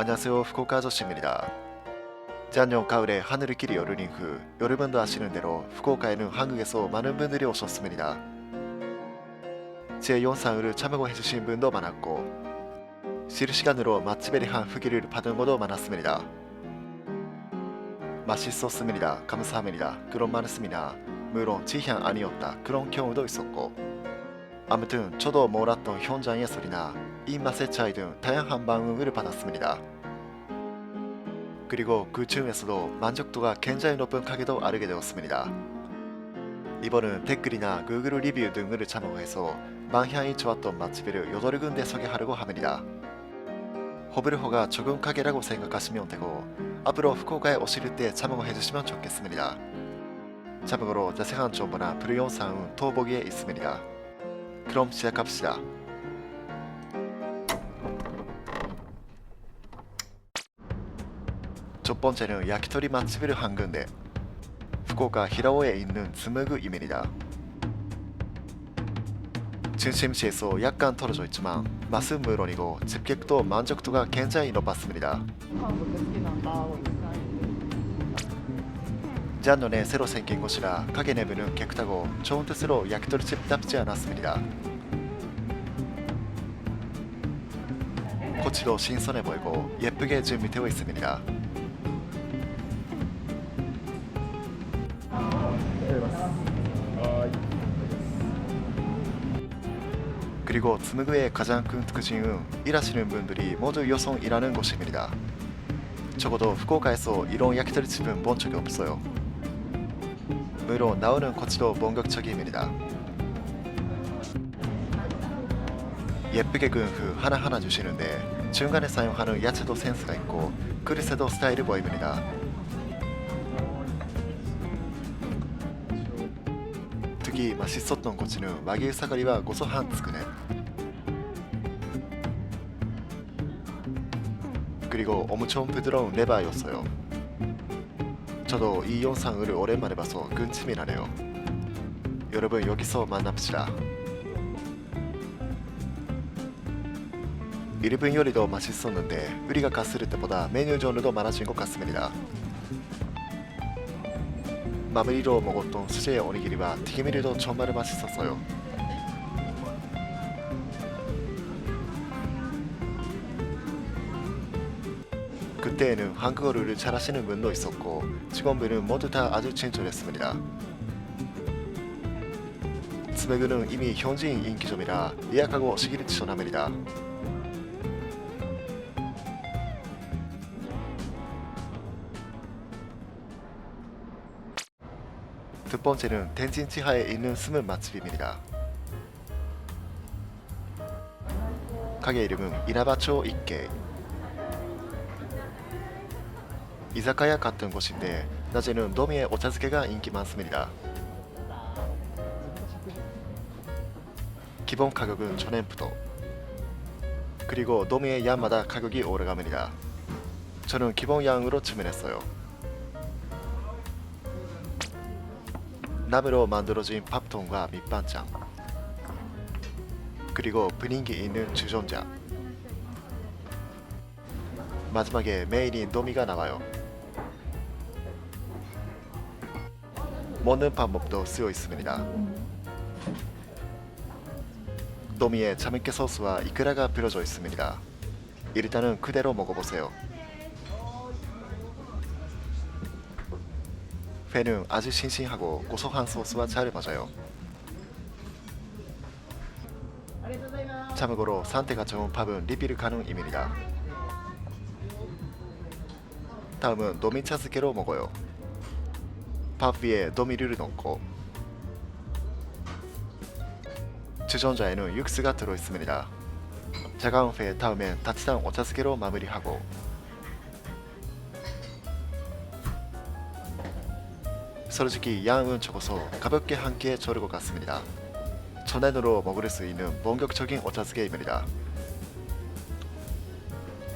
안녕하세요 후쿠오카 아저씨입니다. 작년 가을에 하늘을 길이 열린 후 여러분도 아시는 대로 후쿠오카에는 한국에서 많은 분들이 오셨습니다. 제 영상을 참여해주신 분도 많았고 실시간으로 맛집에 대한 후기를 받은 것도 많았습니다. 맛있었습니다. 감사합니다. 그런 말씀이나 물론 지향 아니었다 그런 경우도 있었고 아무튼 저도 몰랐던 현장의 소리나 입맛의 차이 등 다양한 반응을 받았습니다. 그리고 그 중에서도 만족도가 굉장히 높은 가게도 알게 되었습니다. 이번은 댓글이나 구글 리뷰 등을 참고해서 방향이 좋았던 맛집을 8군데 소개하려고 합니다. 호불호가 적은 가게라고 생각하시면 되고 앞으로 후쿠오카에 오실 때 참고해주시면 좋겠습니다. 참고로 자세한 정보나 프로 영상은 더보기에 있습니다. 그럼 시작합시다. 첫 번째는 야키토리 맛집을 한 군 데. 후쿠오카 히라오에 있는 스무그입니 다. 중심지에서 약간 떨어져 있지만 맛은 물론이고 집객도 만족도가 굉장히 높았습니 다. 작년에 새로 생긴 곳이라 가게 내부는 깨끗하고 좋은 뜻으로 야키토리집답지 않았습니 다. 고치도 신선해 보이고 예쁘게 준비되어 있습니 다. 그리고 스무그의 가장 큰 특징은 일하시는 분들이 모두 여성이라는 곳입니다. 적어도 후쿠오카에서 이런 야키토리 집은 본 적이 없어요. 물론 나오는 코치도 본격적입니다. 예쁘게 그은 후 하나하나 주시는데 중간에 사용하는 야채도 센스가 있고 그릇에도 스타일이 보입니다. 특히 맛있었던 고치는 마기 사가리와 고소한 스크네 그리고 엄청 부드러운 레바였어요. 저도 이 영상을 오랜만에 봐서 근침이 나네요. 여러분 여기서 만납시다. 일본 요리도 맛있었는데 우리가 갔을 때보다 메뉴 종류도 많아진 것 같습니다. 마무리로 먹었던 수제의 오니기리와 튀김이도 정말 맛있었어요. 그때에는 한국어를 잘하시는 분도 있었고 직원분은 모두 다 아주 친절했습니다. 스메그는 이미 현지인 인기점이라 예약하고 오시기를 추천합니다. 두 번째는 텐진치하에 있는 스문 맛집입니다. 가게 이름은 이나바초 이케 이자카야 같은 곳인데 낮에는 도미의 오차漬के가 인기 많습니다. 기본 가격은 1000엔프도 그리고 도미의 양마다 가격이 오르갑니다. 저는 기본 양으로 주문했어요. 나무로 만들어진 밥통과 밑반찬 그리고 분위기 있는 주전자 마지막에 메인인 도미가 나와요. 먹는 방법도 쓰여 있습니다. 도미에 자미케 소스와 이크라가 뿌려져 있습니다. 일단은 그대로 먹어보세요. 회는 아주 싱싱하고 고소한 소스와 잘 맞아요. 참고로 상태가 좋은 밥은 리필 가능입니다. 다음은 노미차스케로 먹어요. 밥 위에 도미를 넣고 주전자에는 육수가 들어있습니다. 차가운 회 다음엔 따뜻한 오차스케로 마무리하고 솔직히 양은 적어서 가볍게 한 끼에 저를 것 같습니다. 전환으로 먹을 수 있는 본격적인 오차스케입니다.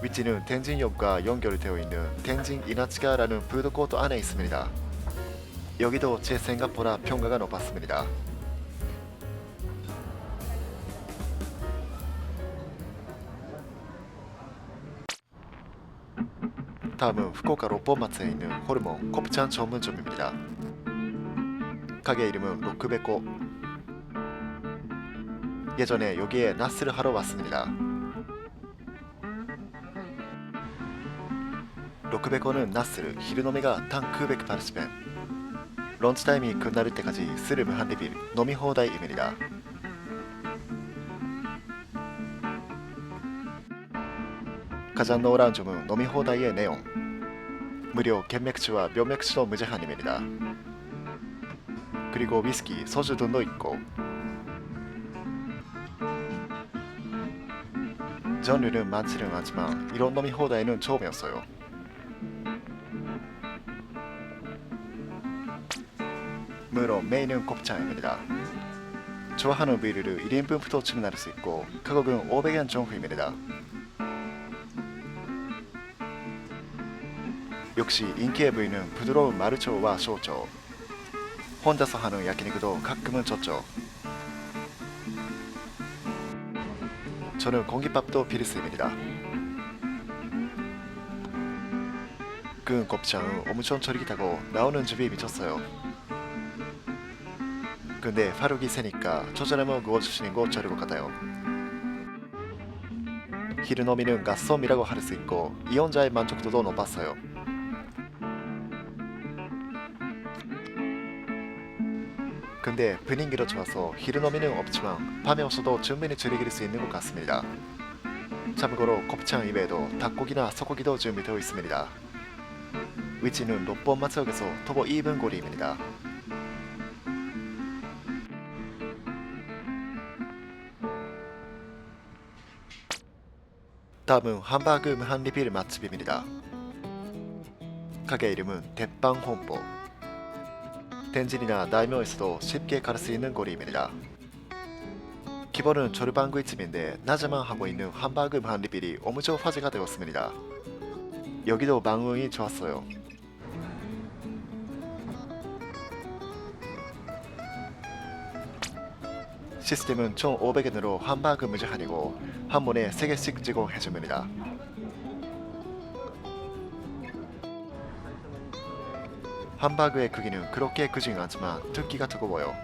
위치는 텐진역과 연결되어 있는 텐진 이나치가라는 푸드코트 안에 있습니다. 여기도 제 생각보다 평가가 높았습니다. 다음은 후쿠오카 롯본마트에 있는 호르몬 곱창 전문점입니다. 가게 이름은 로크베코. 예전에 여기에 나스를 하러 왔습니다. 로크베코는 나스를 히르노미가 단 980엔. 런치타임이 끝날 때까지 스를 무한 리빌飲み放題 입니다. 가장 노란 점은 飲み放題의 내용. 무료 캔맥주와 면맥주도 무제한입니다. 그리고 위스키, 소주 등도 있고 전류는 많지는 않지만 이런 놈이 호다에는 처음이었어요. 물론 메인은 곱창입니다. 좋아하는 부위를 1인분부터 주문할 수 있고 가격은 500엔 정도입니다. 역시 인기의 부위는 부드러운 마르초와 쇼초 혼자서 하는 야끼니쿠도 가끔은 좋죠. 저는 공깃밥도 필수입니다. 그 곱창은 엄청 쫄깃하고 나오는 즙이 미쳤어요. 근데 화력이 세니까 조절하면 구워주시는 거 좋을 것 같아요. 히르노미는 가스홈이라고 할 수 있고 이 혼자의 만족도도 높았어요. 근데 분위기로 좋아서 히르노미는 없지만 밤에 와서도 충분히 즐길 수 있는 것 같습니다. 참고로 곱창 이외에도 닭고기나 소고기도 준비되어 있습니다. 위치는 롯본마트역에서 도보 2분 거리입니다. 다음은 함바그 무한 리필 맛집입니다. 가게 이름은 대빵 홍보. 덴진이나 나이묘에서도 쉽게 갈수 있는 거리입니다. 기본은 조르방구이집인데 낮에만 하고 있는 함바그 무한 리필이 엄청 화제가 되었습니다. 여기도 망응이 좋았어요. 시스템은 총 500엔으로 함바그 무제한이고 한 번에 3개씩 제공해줍니다. 함바그의 크기는 그렇게 크진 않지만 특기가 뜨거워요.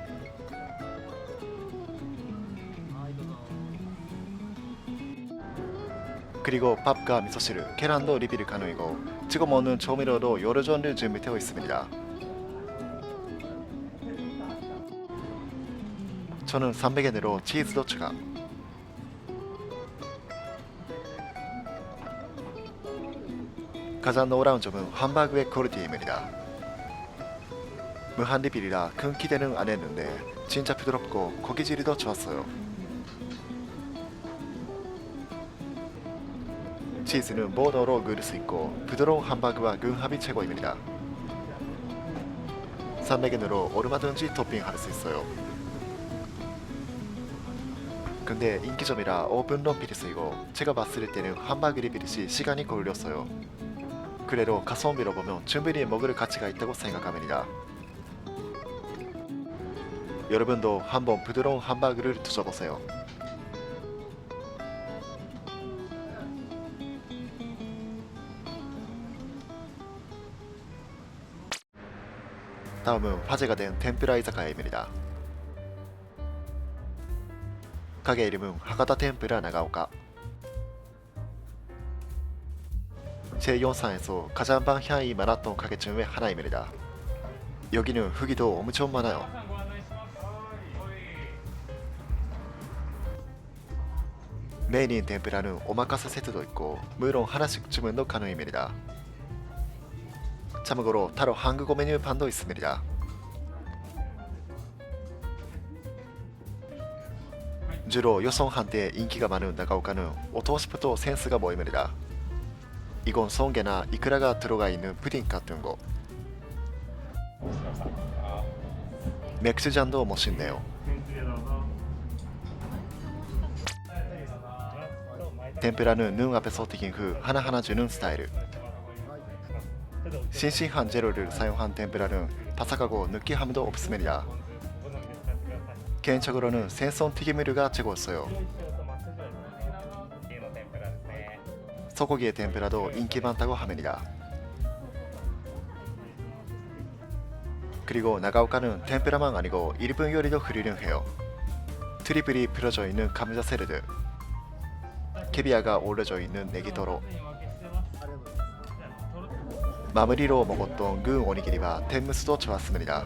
그리고 밥과 미소汁, 계란도 리필 가능이고 찍어 먹는 조미료도 여러 종류 준비되어 있습니다. 저는 300엔으로 치즈도 추가. 가장 놀라운 점은 함바그의 퀄리티입니다. 무한 리필이라 큰 기대는 안 했는데 진짜 부드럽고 고기질이 좋았어요. 치즈는 모더로 그을 수 있고 부드러운 함바그와 그 합이 최고입니다. 300엔으로 얼마든지 토핑할 수 있어요. 근데 인기점이라 5분런 필수이고 제가 봤을 때는 함바그 리필이 시간이 걸렸어요. 그래도 가성비로 보면 충분히 먹을 가치가 있다고 생각합니다. 여러분도 한번 부드러운 함바그를 드셔보세요. 다음은 화제가 된 템프라 이자카야입니다. 가게 이름은 하가다 템프라 나가오카. 제4산에서 가장 방향이 많았던 가게 중의 하나입니다. 여기는 후기도 엄청 많아요. 메인인 템프라는 오마카세 세트도 있고 물론 하나씩 주문도 가능입니다. 참고로 따로 한국어 메뉴 판도 있습니다. 주로 여성한테 인기가 많은 나가오카는 오토스프도 센스가 보입니다. 이건 성게나 이크라가 들어가 있는 푸딩 같은 거. 맥주잔도 멋있네요. 덴페라는 눈 앞에서 튀긴 그 후 하나하나 주는 스타일. 싱싱한 재료를 사용한 덴페라는 바삭하고 느끼함도 없습니다. 개인적으로는 생선 튀김류가 최고였어요. 소고기의 덴페라도 인기 많다고 합니다. 그리고 나가오카는 덴페라만 아니고 일본 요리도 흐리는 해요. 트리플이 풀어져 있는 감자 세르드 캐비아가 올려져 있는 네기토로, 마무리로 먹었던 그 오니기리와 텐무스도 좋았습니다.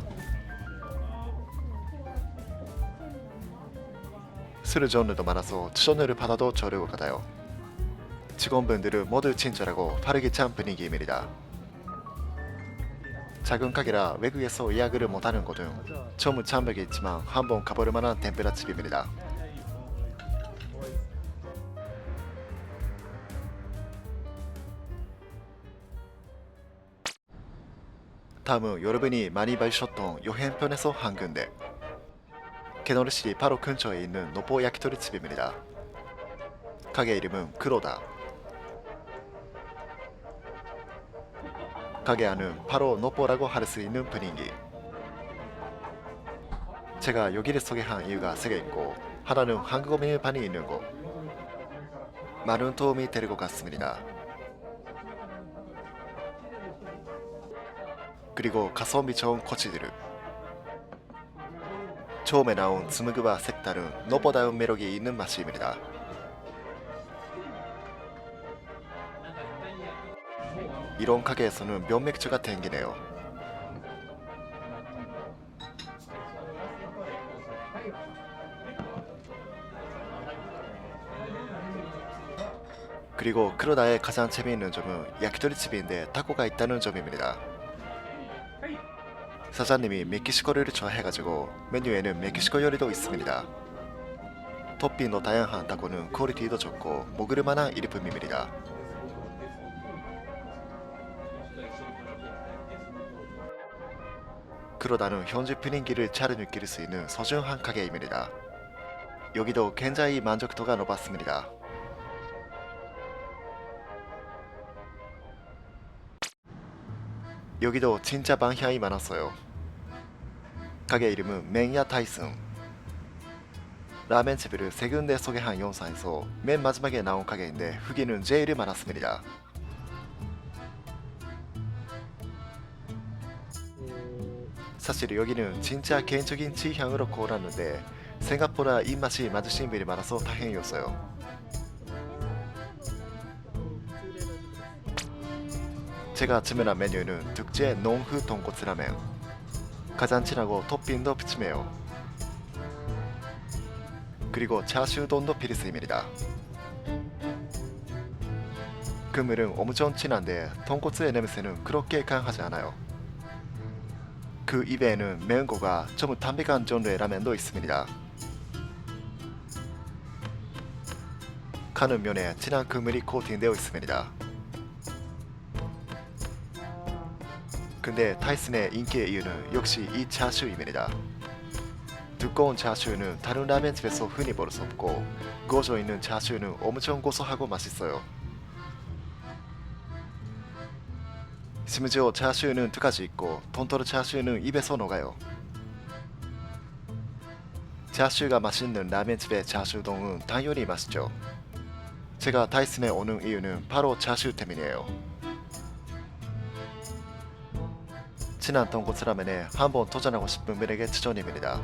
술 전류도 많아서 추천을 받아도 좋을 것 같아요. 직원분들은 모두 친절하고 활기찬 분위기입니다. 작은 가게라 외국에서 예약을 못하는 곳은 처음 참벽이 있지만 한번 가볼 만한 템페라 집입니다. 다음은 여러분이 많이 봐주셨던 여행편에서 한 군데 개노르시리 바로 근처에 있는 노포 야키토리 집입니다. 가게 이름은 크로다. 가게 안은 바로 노포라고 할 수 있는 분위기. 제가 여기를 소개한 이유가 세 개 있고 하나는 한국어 메뉴판이 있는 곳. 많은 도움이 될것 같습니다. 그리고 가성비 좋은 코치들. 처음에 나온 스무그와 색다른 노보다운 매력이 있는 맛입니다. 이런 가게에서는 면맥주가 땡기네요. 그리고 크로다의 가장 재미있는 점은 야키토리 집인데 타코가 있다는 점입니다. 사장님이 멕시코 요리를 좋아해가지고 메뉴에는 멕시코 요리도 있습니다. 토핑도 다양한 타코는 퀄리티도 좋고 먹을 만한 일품입니다. 그러다는 현지 분위기를 잘 느낄 수 있는 소중한 가게입니다. 여기도 굉장히 만족도가 높았습니다. 여기도 진짜 방향이 많았어요. 가게 이름은 맹야 타이슨. 라멘집을 세 군데 소개한 영상에서 맨 마지막에 나온 가게인데 후기는 제일 많았습니다. 사실 여기는 진짜 개인적인 취향으로 골랐는데 생각보다 입맛이 맞으신 분이 많아서 다행이었어요. 제가 주문한 메뉴는 특제 농후 돈코츠 라멘. 가장 진하고 토핑도 푸짐해요. 그리고 차슈돈도 필수입니다. 그물은 엄청 진한데 돈코츠의 냄새는 그렇게 강하지 않아요. 그 이외에는 매운 거가 전부 담백한 종류의 라면도 있습니다. 가는 면에 진한 그물이 코팅되어 있습니다. 근데 타이슨의 인기의 이유는 역시 이 차슈입니다. 두꺼운 차슈는 다른 라면집에서 흔히 볼 수 없고 구워져 있는 차슈는 엄청 고소하고 맛있어요. 심지어 차슈는 두 가지 있고 돈토르 차슈는 입에서 녹아요. 차슈가 맛있는 라면집의 차슈동은 당연히 맛있죠. 제가 타이슨에 오는 이유는 바로 차슈 때문이에요. 진한 돈코츠 라면에 한번 도전하고 싶은 분에게 추천입니다.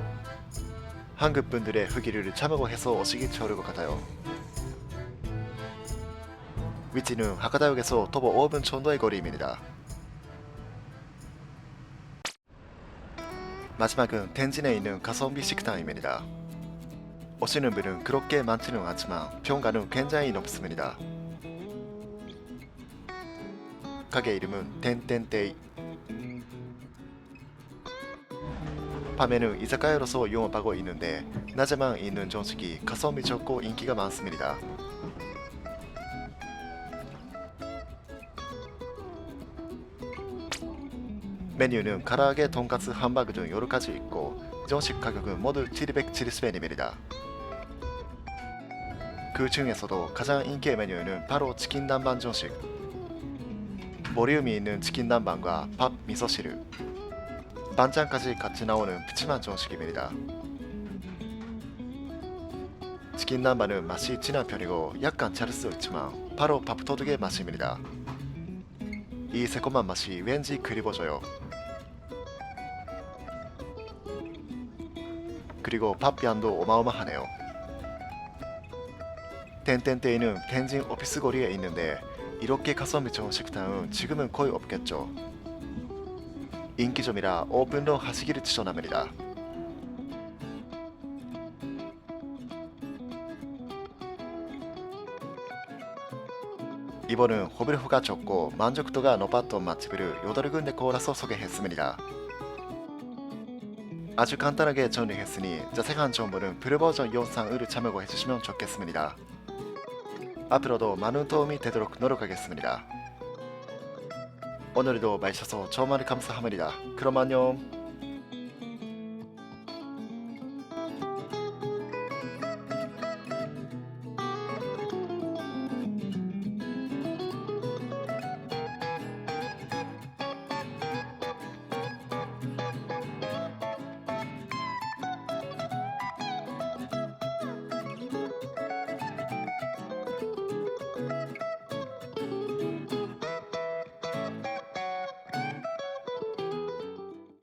한국 분들의 후기를 참고해서 오시기 좋을 것 같아요. 위치는 하카다역에서 도보 5분 정도의 거리입니다. 마지막은 텐진에 있는 가성비 식당입니다. 오시는 분은 그렇게 많지는 않지만 평가는 굉장히 높습니다. 가게 이름은 텐텐테이 밤에는 이자카야로서 영업하고 있는데 낮에만 있는 정식이 가성비 좋고 인기가 많습니다. 메뉴는 가라아게, 돈가스, 함바그 등 여러 가지 있고 정식 가격은 모두 770엔입니다. 그 중에서도 가장 인기의 메뉴는 바로 치킨 남반 정식. 보리움이 있는 치킨 남반과 밥, 미소汁, 반찬까지 같이 나오는 푸짐한 정식입니다. 치킨 남반은 맛이 진한 편이고 약간 자를 수 있지만 바로 밥도둑의 맛입니다. 이 새콤한 맛이 왠지 그리워져요. 그리고 팝비안도 어마어마하네요. 텐텐테이는 텐진 오피스 거리에 있는데 이렇게 가성비 좋은 식당은 지금은 거의 없겠죠. 인기점이라 오픈런 하시기를 추천합니다. 이번은 호불호가 적고 만족도가 높았던 맛집을 8군데 골라서 소개했습니다. 아주 간단하게 정리했으니 자세한 정보는 프리버전 영상을 참고해주시면 좋겠습니다. 앞으로도 많은 도움이 되도록 노력하겠습니다. 오늘도 마셔서 정말 감사합니다. 그럼 안녕.